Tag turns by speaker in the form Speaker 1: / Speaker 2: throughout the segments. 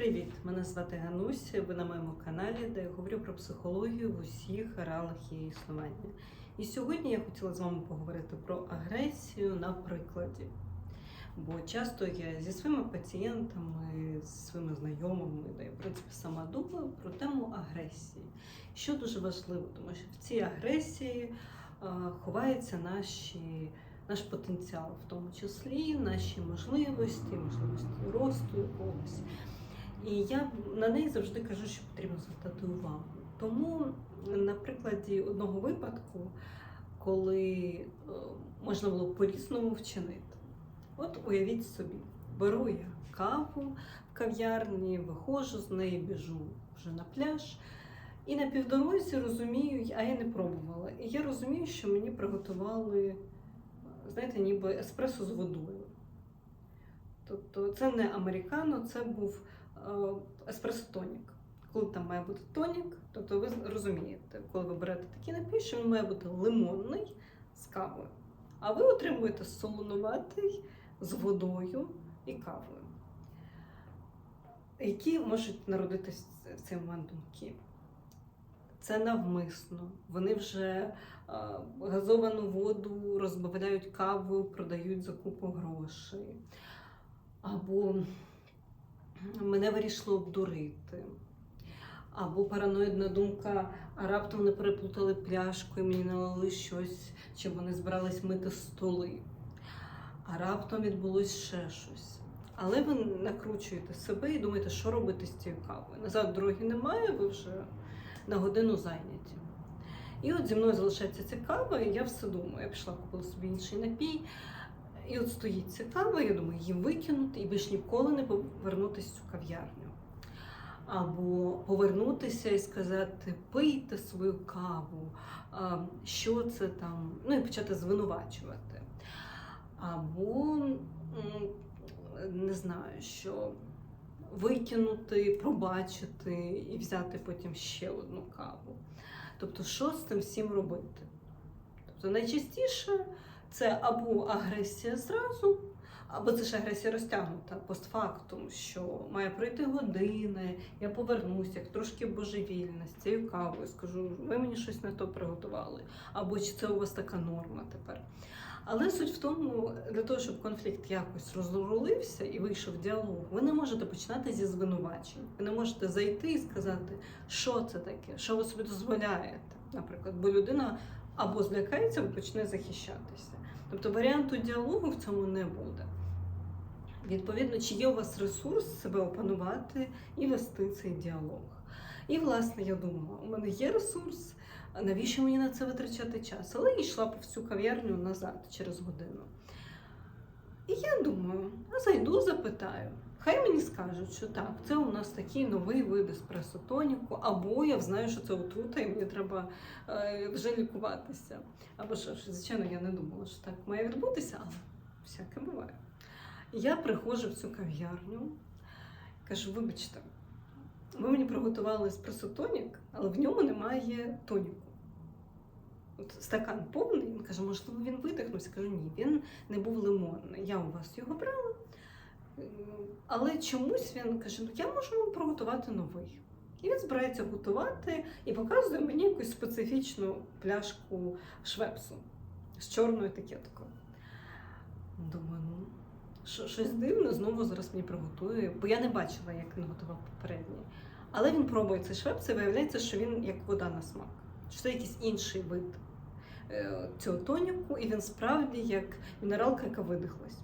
Speaker 1: Привіт! Мене звати Ганусь. Ви на моєму каналі, де я говорю про психологію в усіх реалах її існування. І сьогодні я хотіла з вами поговорити про агресію на прикладі. Бо часто я зі своїми пацієнтами, зі своїми знайомими, де я в принципі сама думаю про тему агресії. Що дуже важливо, тому що в цій агресії ховаються наші наш потенціал, в тому числі наші можливості, можливості росту якогось. І я на неї завжди кажу, що потрібно звертати увагу. Тому на прикладі одного випадку, коли е, можна було по-різному вчинити. От уявіть собі, беру я каву в кав'ярні, виходжу з неї, біжу вже на пляж. І на півдорозі розумію, а я не пробувала. І я розумію, що мені приготували, знаєте, ніби еспресо з водою. Тобто це не американо, це був еспресо-тонік. Коли там має бути тонік, тобто ви розумієте, коли ви берете такий напій, що він має бути лимонний з кавою. А ви отримуєте солонуватий з водою і кавою. Які можуть народитись в цей момент думки? Це навмисно. Вони вже а, газовану воду розбавляють кавою, продають за купу грошей. Або мене вирішило обдурити. Або параноїдна думка, а раптом не переплутали пляшку і мені налили щось, чи вони збирались мити столи. А раптом відбулось ще щось. Але ви накручуєте себе і думаєте, що робити з цією кавою. Назад дороги немає, ви вже на годину зайняті. І от зі мною залишається ця кава, і я все думаю. Я пішла купила собі інший напій. І от стоїть ця кава, я думаю, її викинути і більш ніколи не повернутися в цю кав'ярню. Або повернутися і сказати, пийте свою каву, що це там, ну і почати звинувачувати. Або не знаю, що викинути, пробачити і взяти потім ще одну каву. Тобто, що з тим всім робити? Тобто, найчастіше це або агресія зразу, або це ж агресія розтягнута постфактум, що має пройти години, я повернуся, як трошки божевільна з цією кавою, скажу, ви мені щось не то приготували, або чи це у вас така норма тепер. Але суть в тому, для того, щоб конфлікт якось розрулився і вийшов діалог, ви не можете починати зі звинувачень. Ви не можете зайти і сказати, що це таке, що ви собі дозволяєте. Наприклад, бо людина або злякається, або почне захищатися. Тобто варіанту діалогу в цьому не буде. Відповідно, чи є у вас ресурс себе опанувати і вести цей діалог. І, власне, я думала, у мене є ресурс, навіщо мені на це витрачати час? Але йшла по всю кав'ярню назад через годину. І я думаю, а зайду, запитаю. Хай мені скажуть, що так, це у нас такий новий вид еспресо-тоніку, або я знаю, що це отрута, і мені треба е, вже лікуватися. Або що ж, звичайно, я не думала, що так має відбутися, але всяке буває. Я приходжу в цю кав'ярню, кажу, вибачте, ви мені приготували еспресо-тонік, але в ньому немає тоніку. От стакан повний, він каже, можливо, він видихнувся. Кажу, ні, він не був лимонний. Я у вас його брала. Але чомусь він каже, ну я можу вам приготувати новий. І він збирається готувати і показує мені якусь специфічну пляшку швепсу з чорною етикеткою. Думаю, ну, щось дивне, знову зараз мені приготує, бо я не бачила, як він готував попередній. Але він пробує цей швепс і виявляється, що він як вода на смак. Що це якийсь інший вид цього тоніку, і він справді як мінералка, яка видихлась.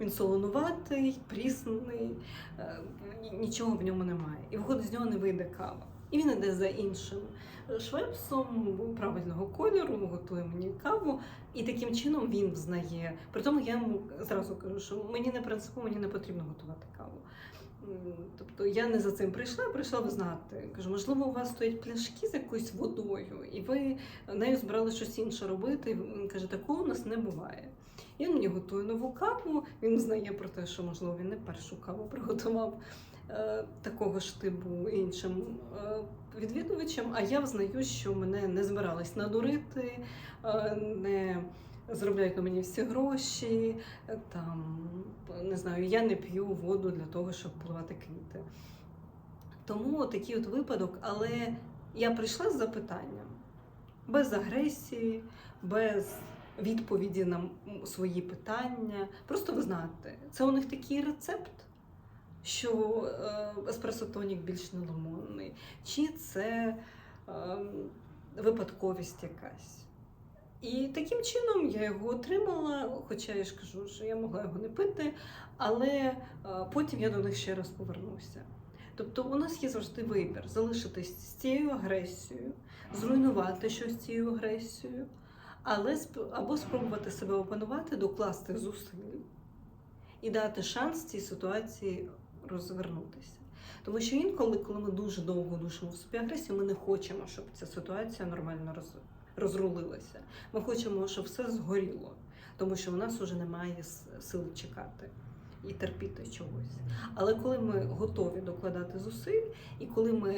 Speaker 1: Він солонуватий, прісний, е, нічого в ньому немає. І виходить, з нього не вийде кава. І він іде за іншим швепсом правильного кольору, готує мені каву, і таким чином він взнає. При тому я йому зразу кажу, що мені не принципово, мені не потрібно готувати каву. Тобто я не за цим прийшла, прийшла взнати. Кажу, можливо, у вас стоять пляшки з якоюсь водою, і ви нею збирали щось інше робити. І Він каже, такого у нас не буває. І він мені готує нову каву. Він знає про те, що можливо він не першу каву приготував е, такого ж типу іншим е, відвідувачам. А я взнаю, що мене не збирались надурити, е, не заробляють на мені всі гроші, е, там не знаю, я не п'ю воду для того, щоб поливати квіти. Тому такий от випадок, але я прийшла з запитанням без агресії, без відповіді на свої питання. Просто ви знаєте, це у них такий рецепт, що е, еспресо тонік більш не лимонний, чи це е, випадковість якась. І таким чином я його отримала, хоча я ж кажу, що я могла його не пити, але е, потім я до них ще раз повернуся. Тобто у нас є завжди вибір залишитись з цією агресією, зруйнувати щось цією агресією, але або спробувати себе опанувати, докласти зусиль і дати шанс цій ситуації розвернутися. Тому що інколи, коли ми дуже довго душимо в собі агресію, ми не хочемо, щоб ця ситуація нормально роз... розрулилася. Ми хочемо, щоб все згоріло, тому що в нас вже немає с- сил чекати і терпіти чогось. Але коли ми готові докладати зусиль, і коли ми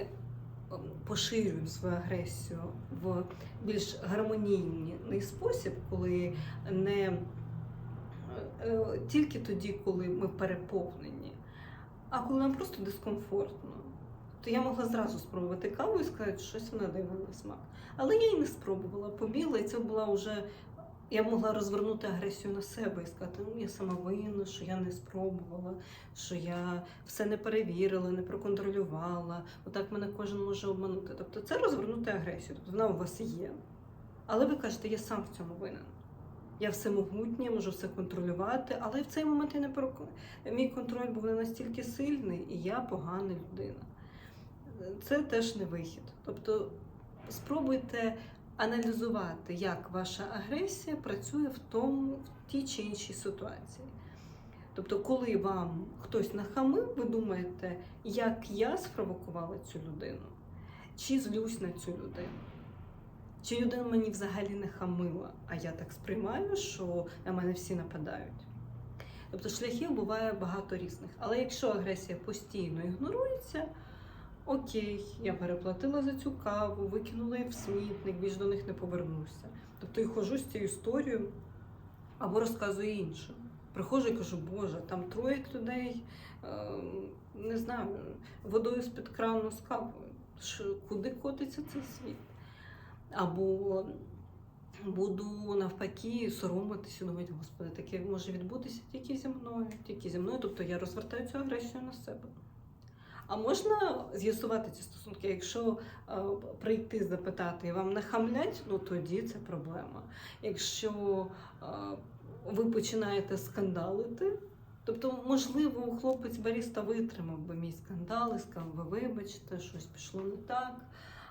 Speaker 1: ем, поширюємо свою агресію в більш гармонійний спосіб, коли не е, тільки тоді, коли ми переповнені, а коли нам просто дискомфортно, то я могла зразу спробувати каву і сказати, що щось вона дивна на смак. Але я її не спробувала, побігла, і це була вже. Я могла розвернути агресію на себе і сказати, ну я сама винна, що я не спробувала, що я все не перевірила, не проконтролювала. Отак мене кожен може обманути. Тобто це розвернути агресію. Тобто вона у вас є. Але ви кажете, я сам в цьому винен. Я всемогутній, можу все контролювати, але в цей момент я не прок... мій контроль був не настільки сильний, і я погана людина. Це теж не вихід. Тобто спробуйте аналізувати, як ваша агресія працює в тому, в тій чи іншій ситуації. Тобто, коли вам хтось нахамив, ви думаєте, як я спровокувала цю людину, чи злюсь на цю людину. Чи людина мені взагалі не хамила, а я так сприймаю, що на мене всі нападають. Тобто шляхів буває багато різних. Але якщо агресія постійно ігнорується, окей, я переплатила за цю каву, викинула її в смітник, більш до них не повернуся. Тобто і ходжу з цією історією або розказую іншим. Приходжу і кажу, Боже, там троє людей, е, не знаю, водою з-під крану з. Що, куди котиться цей світ? Або буду навпаки соромитися, думати, господи, таке може відбутися тільки зі мною, тільки зі мною. Тобто я розвертаю цю агресію на себе. А можна з'ясувати ці стосунки, якщо е, прийти запитати і вам не хамлять, ну тоді це проблема. Якщо е, ви починаєте скандалити, тобто, можливо, хлопець баріста витримав би мій скандал і сказав, ви вибачте, щось пішло не так.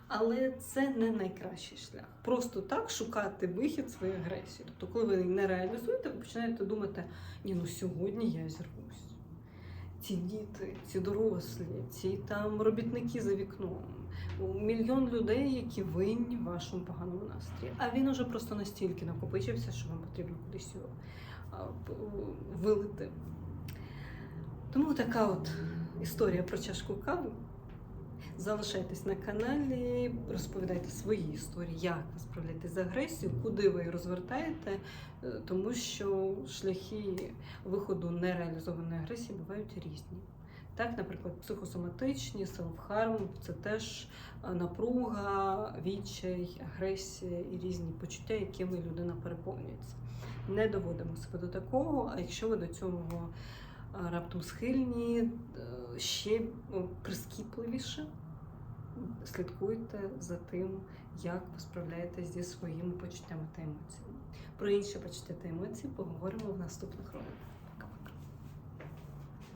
Speaker 1: Але це не найкращий шлях. Просто так шукати вихід своєї агресії. Тобто, коли ви не реалізуєте, ви починаєте думати, ні, ну сьогодні я зірвусь. Ці діти, ці дорослі, ці там робітники за вікном, мільйон людей, які винні в вашому поганому настрої. А він уже просто настільки накопичився, що вам потрібно кудись його вилити. Тому така от історія про чашку кави. Залишайтесь на каналі, розповідайте свої історії, як ви справляєтесь з агресією, куди ви її розвертаєте, е, тому що шляхи виходу нереалізованої агресії бувають різні. Так, наприклад, психосоматичні, селфхарм це теж е, напруга, відчай, агресія і різні почуття, якими людина переповнюється. Не доводимо себе до такого, а якщо ви до цього е, раптом схильні, ще прискіпливіше слідкуйте за тим, як ви справляєтесь зі своїми почуттями та емоціями. Про інші почуття та емоції поговоримо в наступних роликах.